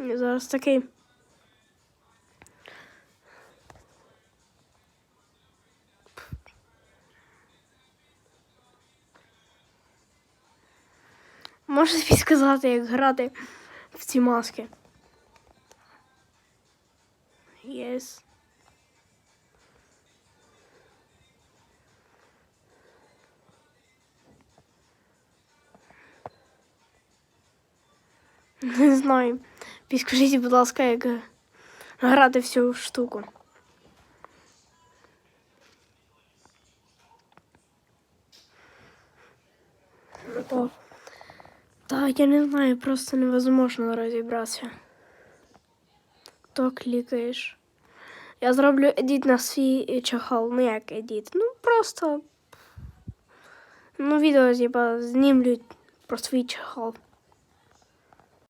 Зараз такий. Можете підказати, як грати в ці маски? Єс. Не знаю. Підскажіть, будь ласка, як грати в цю штуку. То, та я не знаю, просто невозможно розібратися. То клікаєш. Я зроблю едіт на свій чахал. Ну як едіт? Ну просто. Ну, відео, типа, знімлю про свій чахал.